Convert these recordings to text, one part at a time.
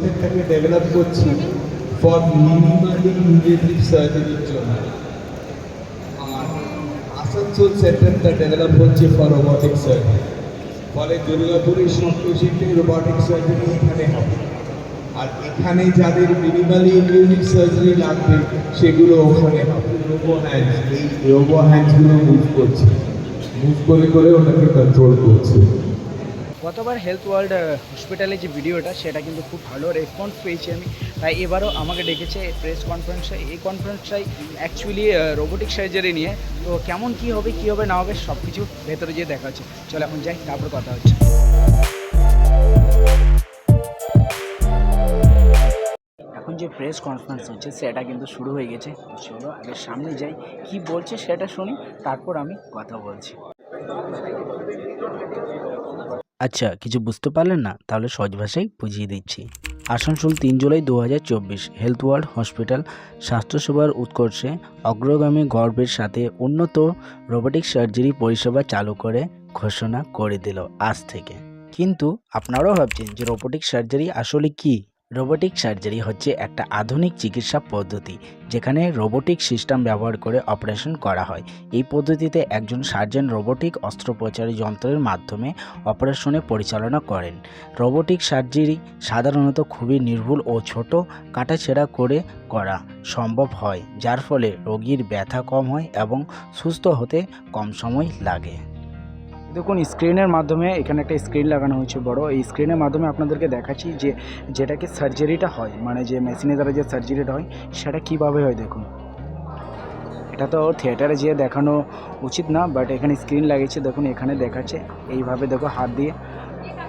সেন্টারকে develop করছি for minimally invasive সার্জারির জন্য। আর আসানসোল সেন্টারটা ডেভেলপ হচ্ছে ফর রোবটিক সার্জারি ফলে দুর্গাপুরের পেশেন্টে রোবটিক সার্জারি এখানে হবে। আর এখানে যাদের মিনিমালি ইনভেসিভ সার্জারি লাগবে, সেগুলো ওখানে হবে। রোবো হ্যান্ডস এই রোবো হ্যান্ডসগুলো মুভ করছে। মুভ করে করে ওটাকে কন্ট্রোল করছে। গতবার হেলথ ওয়ার্ল্ড হসপিটালে যে ভিডিওটা সেটা কিন্তু খুব ভালো রেসপন্স পেয়েছি আমি। তাই এবারও আমাকে ডেকেছে প্রেস কনফারেন্সে এই কনফারেন্সটাই অ্যাকচুয়ালি রোবোটিক সার্জারি নিয়ে। তো কেমন কি হবে কি হবে না হবে সব কিছু ভেতরে যেয়ে দেখা হচ্ছে। চলো এখন যাই, তারপর কথা হচ্ছে। এখন যে প্রেস কনফারেন্স হচ্ছে, সেটা কিন্তু শুরু হয়ে গেছে। চলো আগে সামনে যাই, কি বলছে সেটা শুনি, তারপর আমি কথা বলছি। আচ্ছা কিছু বুঝতে পারলেন না? তাহলে সহজ ভাষায় বুঝিয়ে দিচ্ছি। আসানসোল তিন জুলাই দু হাজার চব্বিশ, হেলথ ওয়ার্ল্ড হসপিটাল স্বাস্থ্যসেবার উৎকর্ষে অগ্রগামী গর্বের সাথে উন্নত রোবোটিক সার্জারি পরিষেবা চালু করে ঘোষণা করে দিল আজ থেকে। কিন্তু আপনারাও ভাবছেন যে রোবোটিক সার্জারি আসলে কি? রোবোটিক সার্জারি হচ্ছে একটা আধুনিক চিকিৎসা পদ্ধতি, যেখানে রোবোটিক সিস্টেম ব্যবহার করে অপারেশন করা হয়। এই পদ্ধতিতে একজন সার্জন রোবোটিক অস্ত্রোপচার যন্ত্রের মাধ্যমে অপারেশনে পরিচালনা করেন। রোবোটিক সার্জারি সাধারণত খুবই নির্ভুল ও ছোট, কাটাছেঁড়া করে করা সম্ভব হয়, যার ফলে রোগীর ব্যথা কম হয় এবং সুস্থ হতে কম সময় লাগে। দেখুন স্ক্রিনের মাধ্যমে এখানে একটা স্ক্রিন লাগানো হয়েছে বড়। এই স্ক্রিনের মাধ্যমে আপনাদেরকে দেখাচ্ছি যে যেটাকে সার্জারিটা হয় মানে যে মেশিনের দ্বারা যে সার্জারিটা হয়, সেটা কীভাবে হয় দেখুন। এটা তো থিয়েটারে যেয়ে দেখানো উচিত না বাট এখানে স্ক্রিন লাগিয়েছে, দেখুন, এখানে দেখাচ্ছে। এইভাবে দেখো, হাত দিয়ে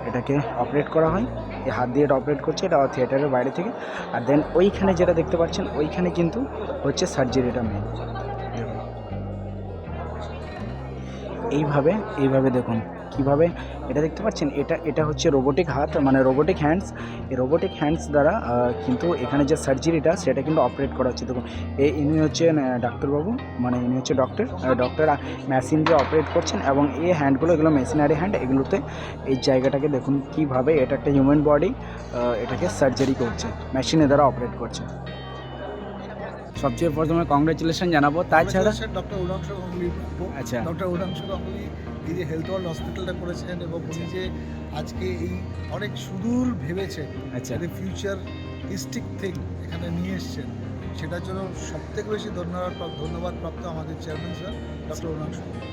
এটাকে অপারেট করা হয়। এই হাত দিয়ে এটা অপারেট করছে, এটা থিয়েটারের বাইরে থেকে। আর দেন ওইখানে যেটা দেখতে পাচ্ছেন, ওইখানে কিন্তু হচ্ছে সার্জারিটা মেন এইভাবে এইভাবে দেখুন, কীভাবে এটা দেখতে পাচ্ছেন? এটা এটা হচ্ছে রোবোটিক হাত মানে রোবোটিক হ্যান্ডস এই রোবোটিক হ্যান্ডস দ্বারা কিন্তু এখানে যে সার্জারিটা সেটা কিন্তু অপারেট করা হচ্ছে। দেখুন এই ইনি হচ্ছেন ডাক্তারবাবু মানে ইনি হচ্ছে ডক্টর ডক্টর মেশিন দিয়ে অপারেট করছেন এবং এই হ্যান্ডগুলো এগুলো মেশিনারি হ্যান্ড এগুলোতে এই জায়গাটাকে দেখুন কীভাবে, এটা একটা হিউম্যান বডি এটাকে সার্জারি করছে মেশিনের দ্বারা অপারেট করছে। সবচেয়ে প্রথমে কংগ্রেচুলেশন জানাব। তাছাড়া ডক্টর উদাংশ আচ্ছা। ডক্টর উদাংশ গাঙ্গুলি এই যে হেলথ ওয়ার্ল্ড হসপিটালটা করেছেন এবং উনি যে আজকে এই অনেক সুদূর ভেবেছে আচ্ছা। ফিউচার ইস্টিক থিং এখানে নিয়ে এসছেন সেটার জন্য সবথেকে বেশি ধন্যবাদ ধন্যবাদ প্রাপ্ত আমাদের চেয়ারম্যান স্যার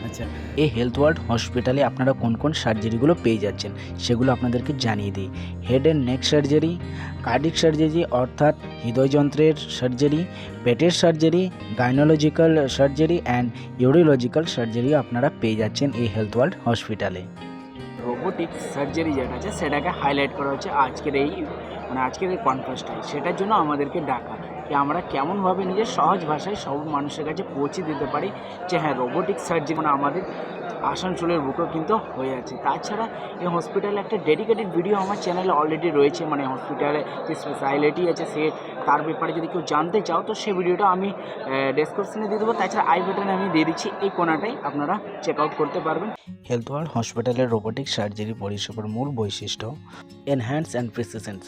আচ্ছা এই হেলথ ওয়ার্ল্ড হসপিটালে আপনারা কোন কোন সার্জারিগুলো পেয়ে যাচ্ছেন সেগুলো আপনাদেরকে জানিয়ে দিই। Head and neck surgery cardiac surgery অর্থাৎ হৃদয়যন্ত্রের সার্জারি পেটের surgery gynaecological surgery and urological surgery আপনারা পেয়ে যাচ্ছেন এই হেলথ ওয়ার্ল্ড হসপিটালে রোবোটিক সার্জারি যেটা আছে সেটাকে হাইলাইট করা হচ্ছে আজকের এই মানে আজকের এই কনফারেন্সটাই সেটার জন্য আমাদেরকে ডাকা। যে আমরা কেমনভাবে নিজের সহজ ভাষায় সব মানুষের কাছে পৌঁছে দিতে পারি যে হ্যাঁ রোবোটিক সার্জারি মানে আমাদের আসানসোলের বুকেও কিন্তু হয়ে আছে। তাছাড়া এই হসপিটালে একটা ডেডিকেটেড ভিডিও আমার চ্যানেলে অলরেডি রয়েছে মানে হসপিটালে যে স্পেশালিটি আছে সে, তার ব্যাপারে যদি কেউ জানতে চাও, তো সেই ভিডিওটা আমি ডেসক্রিপশনে দিয়ে দেবো। তাছাড়া আই বাটনে আমি দিয়ে দিচ্ছি, এই কোনাটাই আপনারা চেক আউট করতে পারবেন। হেলথ ওয়ার্ল্ড হসপিটালের রোবোটিক সার্জারি পরিষেবার মূল বৈশিষ্ট্য এনহ্যান্স অ্যান্ড প্রিসিশনস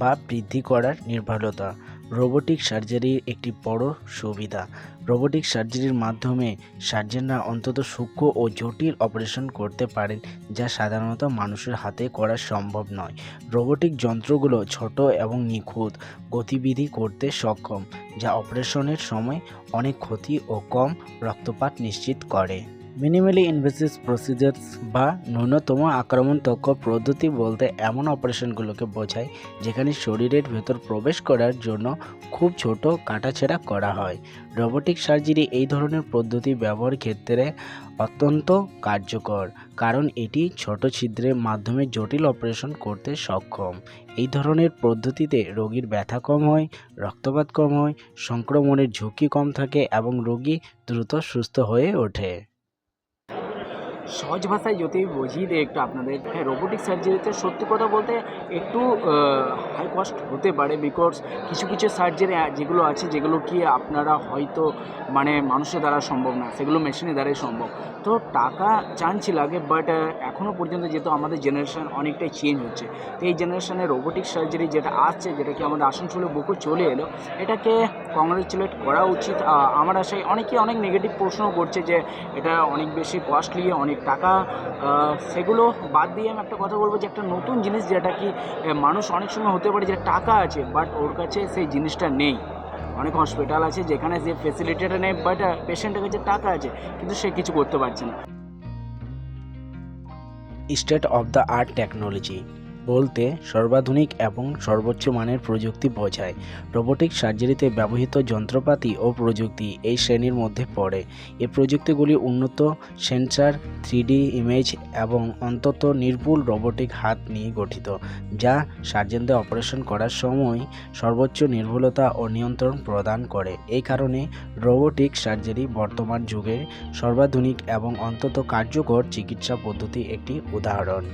বা বৃদ্ধি করার নির্ভরতা রোবোটিক সার্জারির একটি বড় সুবিধা। রোবোটিক সার্জারির মাধ্যমে সার্জনরা অন্তত সূক্ষ্ম ও জটিল অপারেশন করতে পারেন, যা সাধারণত মানুষের হাতে করা সম্ভব নয়। রোবোটিক যন্ত্রগুলো ছোট এবং নিখুঁত, গতিবিধি করতে সক্ষম, যা অপারেশনের সময় অনেক ক্ষতি ও কম রক্তপাত নিশ্চিত করে। মিনিমালি ইনভেসিভ প্রসিজার্স বা ন্যূনতম আক্রমণতক্ষ পদ্ধতি বলতে এমন অপারেশনগুলোকে বোঝায় যেখানে শরীরের ভেতর প্রবেশ করার জন্য খুব ছোট কাটাছেঁড়া করা হয়। রোবোটিক সার্জারি এই ধরনের পদ্ধতি ব্যবহার ক্ষেত্রে অত্যন্ত কার্যকর, কারণ এটি ছোট ছিদ্রের মাধ্যমে জটিল অপারেশন করতে সক্ষম। এই ধরনের পদ্ধতিতে রোগীর ব্যথা কম হয়, রক্তপাত কম হয়, সংক্রমণের ঝুঁকি কম থাকে এবং রোগী দ্রুত সুস্থ হয়ে ওঠে। সহজ ভাষায় যদি বুঝিয়ে দিই একটু আপনাদের। হ্যাঁ রোবোটিক সার্জারিতে সত্যি কথা বলতে একটু হাই কস্ট হতে পারে বিকজ কিছু কিছু সার্জারি যেগুলো আছে, যেগুলো কি আপনারা হয়তো মানে মানুষের দ্বারা সম্ভব না, সেগুলো মেশিনের দ্বারাই সম্ভব। তো টাকা চান্সই লাগে বাট এখনও পর্যন্ত যেহেতু আমাদের জেনারেশান অনেকটাই চেঞ্জ হচ্ছে, তো এই জেনারেশনে রোবোটিক সার্জারি যেটা আসছে, যেটা কি আমাদের আসানসোলে বুকু চলে এলো, এটাকে কংগ্রেচুলেট করা উচিত। আমার আশায় অনেকে অনেক নেগেটিভ প্রশ্ন করছে যে, এটা অনেক বেশি কস্টলি অনেক টাকা সেগুলো বাদ দিয়ে আমি একটা কথা বলব যে একটা নতুন জিনিস যেটা কি মানুষ অনেক সময় হতে পারে যে টাকা আছে বাট ওর কাছে সেই জিনিসটা নেই। অনেক হসপিটাল আছে যেখানে যে ফেসিলিটিটা নেই বাট পেশেন্টের কাছে টাকা আছে, কিন্তু সে কিছু করতে পারছে না। State of the art technology বলতে সর্বাধুনিক এবং সর্বোচ্চ মানের প্রযুক্তি বোঝায়। রোবোটিক সার্জারিতে ব্যবহৃত যন্ত্রপাতি ও প্রযুক্তি এই শ্রেণির মধ্যে পড়ে। এ প্রযুক্তিগুলি উন্নত সেন্সার, থ্রিডি ইমেজ এবং অন্তত নির্ভুল রোবোটিক হাত নিয়ে গঠিত, যা সার্জনদের অপারেশন করার সময় সর্বোচ্চ নির্ভুলতা ও নিয়ন্ত্রণ প্রদান করে। এই কারণে রোবোটিক সার্জারি বর্তমান যুগের সর্বাধুনিক এবং অন্তত কার্যকর চিকিৎসা পদ্ধতি একটি উদাহরণ।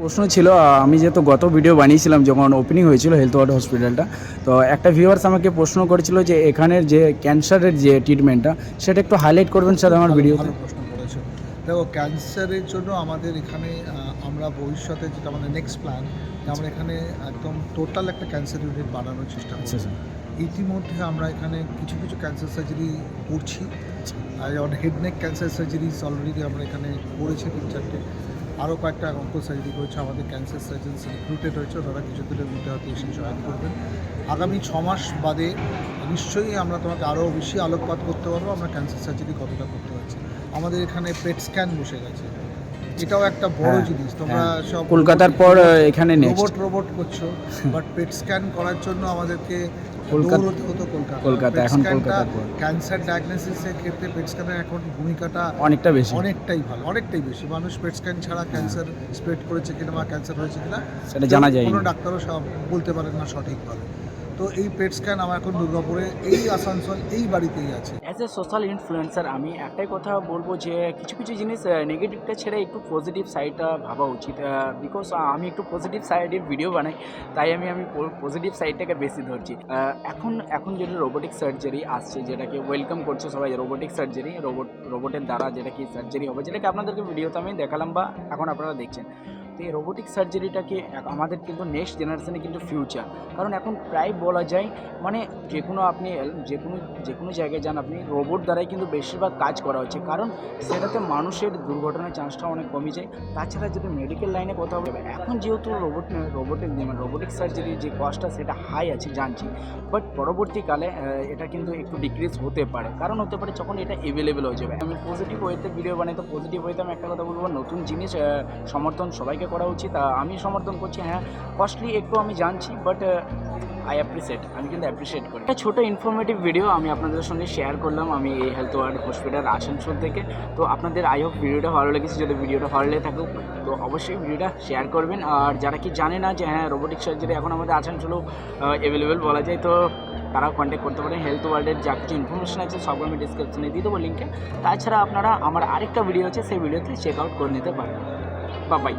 প্রশ্ন ছিল আমি যেহেতু গত ভিডিও বানিয়েছিলাম যখন ওপেনিং হয়েছিল হেলথ ওয়ার্ড হসপিটালটা তো একটা ভিউয়ার্স আমাকে প্রশ্ন করেছিল যে এখানের যে ক্যান্সারের যে ট্রিটমেন্টটা সেটা একটু হাইলাইট করবেন স্যার আমার ভিডিওতে প্রশ্ন করেছ। দেখো ক্যান্সারের জন্য আমাদের এখানে আমরা ভবিষ্যতে যেটা আমাদের নেক্সট প্ল্যান আমরা এখানে একদম টোটাল একটা ক্যান্সার ইউনিট বানানোর চেষ্টা আচ্ছা করছি ইতিমধ্যে আমরা এখানে কিছু কিছু ক্যান্সার সার্জারি করছি। আর যেমন head neck cancer surgeries already আমরা এখানে করেছি তিন চারটে। আরও কয়েকটা অঙ্ক সার্জারি করেছে আমাদের ক্যান্সার সার্জেন্স রিক্রুটেড হয়েছে তারা কিছুদিনের মধ্যে হয়তো এসে জয়েন করবেন। আগামী ছ মাস বাদে নিশ্চয়ই আমরা তোমাকে আরও বেশি আলোকপাত করতে পারব, আমরা ক্যান্সার সার্জারি কতটা করতে পারছি। আমাদের এখানে পেট স্ক্যান বসে গেছে। এটাও একটা বড় হ্যাঁ, জিনিস। তোমরা হ্যাঁ। সব কলকাতার পর এখানে রোবট রোবট করছ বাট পেট স্ক্যান করার জন্য আমাদেরকে কলকাতা- হতো কলকাতা। কলকাতা, এখন কলকাতার ক্যান্সার ডায়াগনোসিসের ক্ষেত্রে পেট স্ক্যানের এখন ভূমিকাটা অনেকটা বেশি। অনেকটাই ভালো অনেকটাই বেশি। মানুষ পেট স্ক্যান ছাড়া ক্যান্সার স্প্রেড করেছে কিনা বা ক্যান্সার হয়েছে কিনা সেটা জানা যায় কোনো ডাক্তারও সব বলতে পারেন না সঠিকভাবে। তো এই পেট স্ক্যান আমার এখন দুর্গাপুরে, এই আসানসোল, এই বাড়িতেই আছে। অ্যাজ এ সোশ্যাল ইনফ্লুয়েন্সার আমি একটাই কথা বলব যে কিছু কিছু জিনিস নেগেটিভটা ছেড়ে একটু পজিটিভ সাইডটা ভাবা উচিত বিকজ আমি একটু পজিটিভ সাইডের ভিডিও বানাই, তাই আমি আমি পজিটিভ সাইডটাকে বেশি ধরছি। এখন এখন যেটা রোবোটিক সার্জারি আসছে, যেটাকে ওয়েলকাম করছে সবাই রোবোটিক সার্জারি রোবট রোবটের দ্বারা যেটা কি সার্জারি হবে, যেটাকে আপনাদেরকে ভিডিওতে আমি দেখালাম বা এখন আপনারা দেখছেন। তো এই রোবোটিক সার্জারিটাকে আমাদের কিন্তু নেক্সট জেনারেশনে কিন্তু ফিউচার কারণ এখন প্রায় বলা যায়। মানে যে কোনো আপনি যে কোনো যে কোনো জায়গায় যান আপনি রোবট দ্বারাই কিন্তু বেশিরভাগ কাজ করা হচ্ছে। কারণ সেটাতে মানুষের দুর্ঘটনার চান্সটা অনেক কমে যায়। তাছাড়া যদি মেডিকেল লাইনে কথা হবে এখন যেহেতু রোবট রোবটের মানে রোবোটিক সার্জারির যে কস্টটা সেটা হাই আছে, জানছি। বাট পরবর্তীকালে এটা কিন্তু একটু ডিক্রিজ হতে পারে। কারণ হতে পারে যখন এটা অ্যাভেলেবেল হয়ে যাবে। আমি পজিটিভ ওয়েতে ভিডিও বানাই, তো পজিটিভ ওয়েতে আমি একটা কথা বলব, নতুন জিনিস সমর্থন সবাইকে করা উচিত। আমি সমর্থন করছি হ্যাঁ। কস্টলি একটু আমি জানছি বাট আই অ্যাপ্রিসিয়েট আমি কিন্তু অ্যাপ্রিসিয়েট করি। একটা ছোটো ইনফরমেটিভ ভিডিও আমি আপনাদের সঙ্গে শেয়ার করলাম আমি এই হেলথ ওয়ার্ড হসপিটাল আসানসোল থেকে। তো আপনাদের আই হোপ ভিডিওটা ভালো লেগেছে। যদি ভিডিওটা ভালো লেগে থাকুক, তো অবশ্যই ভিডিওটা শেয়ার করবেন। আর যারা কি জানে না যে হ্যাঁ রোবোটিক সার্জারি এখন আমাদের আসানসোলেও অ্যাভেলেবেল বলা যায়, তো তারাও কন্ট্যাক্ট করতে পারেন। হেলথ ওয়ার্ল্ডের যা কিছু ইনফরমেশন আছে, সব আমি ডিসক্রিপশনে দিয়ে দেবো লিঙ্কে তাছাড়া আপনারা আমার আরেকটা ভিডিও আছে, সেই ভিডিওতে চেক আউট করে নিতে পারেন। বা বাই